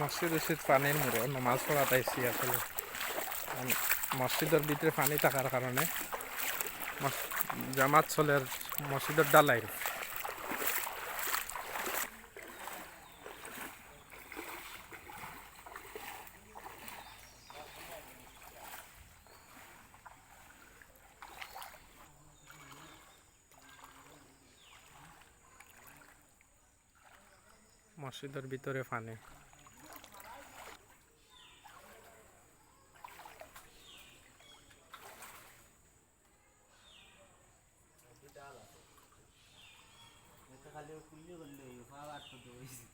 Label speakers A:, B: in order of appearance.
A: মসজিদ উসিদ পানির মুড়ো নমাজ পড়াতে আইসি আসলে। মসজিদের ভিতরে পানি থাকার কারণে জামাত চলের মসজিদের ডালাই মসজিদের ভিতরে আগে
B: কুল্লি করলি ফাওয়ার তো হইছে